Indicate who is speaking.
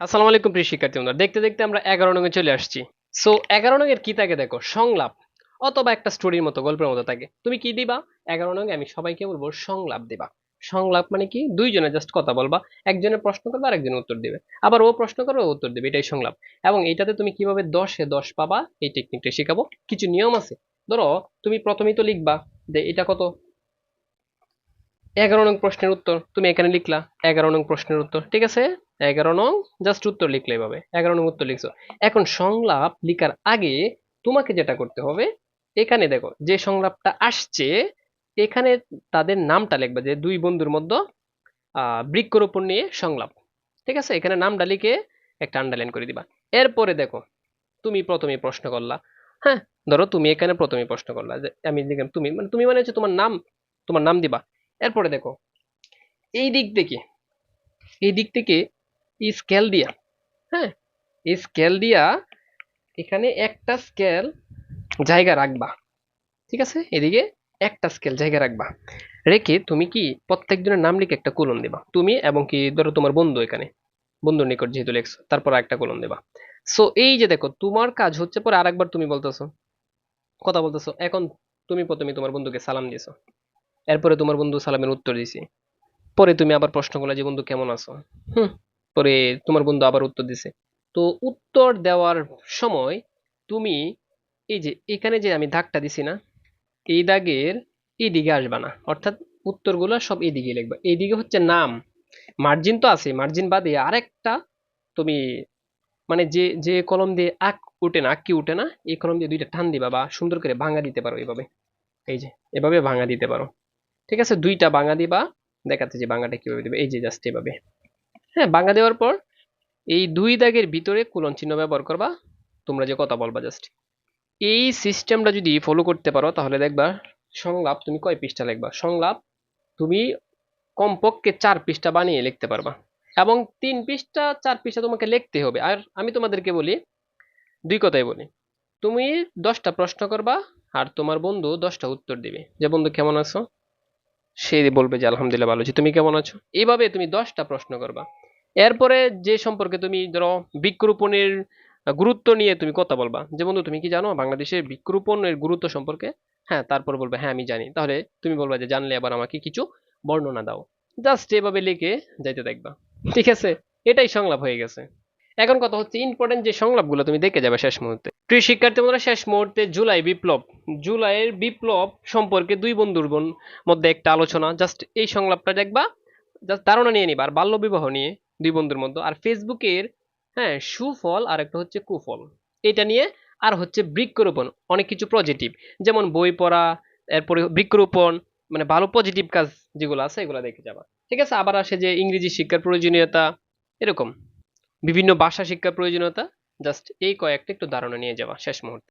Speaker 1: আসসালামু আলাইকুম প্রিয় শিক্ষার্থী বন্ধুরা। দেখতে দেখতে আমরা এগারো নঙে চলে আসছি। সো এগারো নঙের কি থাকে দেখো? সংলাপ অথবা একটা স্টোরির মতো, গল্পের মতো থাকে। তুমি কি দিবা? এগারো নঙে আমি সবাইকে বলব সংলাপ দিবা। সংলাপ মানে কি? দুইজনে জাস্ট কথা বলবা। একজনের প্রশ্ন করবে আর একজনের উত্তর দিবে। আবার ও প্রশ্ন করবে, ও উত্তর দিবে। এটাই সংলাপ। এবং এটাতে তুমি কীভাবে দশে দশ পাবা, এই টেকনিকটা শেখাবো। কিছু নিয়ম আছে। ধরো, তুমি প্রথমেই তো লিখবা যে এটা কত? এগারো নং প্রশ্নের উত্তর। তুমি এখানে লিখলা, এগারো নং প্রশ্নের উত্তর। ঠিক আছে? এগারো নং জাস্ট উত্তর লিখলে এভাবে। এগারো নং উত্তর লিখছো। এখন সংলাপ লিখার আগে তোমাকে যেটা করতে হবে, এখানে দেখো, যে সংলাপটা আসছে, এখানে তাদের নামটা লিখবে, যে দুই বন্ধুর মধ্যে বৃক্ষরোপণ নিয়ে সংলাপ। ঠিক আছে? এখানে নামটা লিখে একটা আন্ডারলাইন করে দিবা। এরপরে দেখো, তুমি প্রথমে প্রশ্ন করলা। হ্যাঁ ধরো তুমি এখানে প্রথমে প্রশ্ন করলা, যে আমি লিখলাম, তুমি মানে তুমি মানে হচ্ছে তোমার নাম তোমার নাম দিবা। এরপরে দেখো, এই দিক থেকে, এই দিক থেকে স্কেল দিয়া হ্যাঁ? এই স্কেল দিয়া এখানে একটা স্কেল জায়গা রাখবা, ঠিক আছে? এদিকে একটা স্কেল জায়গা রাখবা। রেখে তুমি কি প্রত্যেকজনের নাম লিখে একটা কলম দিবা, তুমি এবং কি ধরো তোমার বন্ধু এখানে, বন্ধুর নিকট যেহেতু লেখছো, তারপর একটা কলম দিবা। সো এই যে দেখো, তোমার কাজ হচ্ছে পরে আরেকবার তুমি বলতেছো, কথা বলতেছো, এখন তুমি প্রথমে তোমার বন্ধুকে সালাম দিয়েছ এরপরে তোমার বন্ধু সালামের উত্তর দিছি, পরে তুমি আবার প্রশ্ন করলে যে বন্ধু কেমন আছো, হুম? পরে তোমার বন্ধু আবার উত্তর দিছে। তো উত্তর দেওয়ার সময় তুমি এই যে এখানে যে আমি দাগটা দিছি না, এই দাগের এই দিকে আসবা না। অর্থাৎ উত্তরগুলো সব এইদিকে লিখবা। এইদিকে হচ্ছে নাম। মার্জিন তো আছে। মার্জিন বাদে আরেকটা তুমি মানে যে যে কলম দিয়ে আক উঠে না, আক উঠে না, এই কলম দিয়ে দুইটা টান দিবা বা সুন্দর করে ভাঙা দিতে পারো এইভাবে এই যে, এভাবে ভাঙা দিতে পারো। ঠিক আছে? দুইটা ভাঙা দিবা দেখাতে যে ভাঙাটা কীভাবে দিবে। এই যে জাস্ট এভাবে। হ্যাঁ ভাঙা দেওয়ার পর এই দুই দাগের ভিতরে কুলন চিহ্ন ব্যবহার করবা। তোমরা যে কথা বলবা জাস্ট এই সিস্টেমটা যদি ফলো করতে পারো, তাহলে দেখবা সংলাপ তুমি কয় পৃষ্ঠা লিখবা? সংলাপ তুমি কমপক্ষে চার পৃষ্ঠা বানিয়ে লিখতে পারবা। এবং তিন পৃষ্ঠা, চার পৃষ্ঠা তোমাকে লিখতে হবে। আর আমি তোমাদেরকে বলি, দুই কথাই বলি। তুমি দশটা প্রশ্ন করবা আর তোমার বন্ধু দশটা উত্তর দিবে। যে বন্ধু কেমন আছো? সে বলবে যে, আলহামদুলিল্লাহ, ভালো আছি। তুমি কেমন আছো? এইভাবে তুমি দশটা প্রশ্ন করবা। এরপরে যে সম্পর্কে তুমি ধরো বৃক্ষরোপণের গুরুত্ব নিয়ে তুমি কথা বলবা। যে বন্ধু, তুমি কি জানো বাংলাদেশের বৃক্ষরোপণের গুরুত্ব সম্পর্কে? হ্যাঁ তারপর বলবে হ্যাঁ আমি জানি। তাহলে তুমি বলবা যে, জানলে আবার আমাকে কিছু বর্ণনা দাও। জাস্ট এভাবে লিখে যাইতে দেখবা। ঠিক আছে? এটাই সংলাপ হয়ে গেছে। এখন কথা হচ্ছে ইম্পর্টেন্ট যে সংলাপগুলো তুমি দেখে যাবে শেষ মুহূর্তে। প্রিয় শিক্ষার্থী বন্ধুরা, শেষ মুহূর্তে জুলাই বিপ্লব। জুলাইয়ের বিপ্লব সম্পর্কে দুই বন্ধুর বোন মধ্যে একটা আলোচনা। জাস্ট এই সংলাপটা দেখবা জাস্ট ধারণা নিয়ে নিবা। আর বাল্য বিবাহ নিয়ে দুই বন্ধুর মধ্যে। আর ফেসবুকের হ্যাঁ সুফল আর একটা হচ্ছে কুফল। এটা নিয়ে আর হচ্ছে বৃক্ষরোপণ, অনেক কিছু পজিটিভ যেমন বই পড়া, এরপরে বৃক্ষরোপণ মানে ভালো পজিটিভ কাজ যেগুলো আছে, এগুলো দেখে যাবা। ঠিক আছে? আবার আসে যে ইংরেজি শিক্ষার প্রয়োজনীয়তা, এরকম। বিভিন্ন ভাষা শিক্ষার প্রয়োজনীয়তা জাস্ট এই কয়েকটা একটু ধারণা নিয়ে যাওয়া, শেষ মুহূর্তে।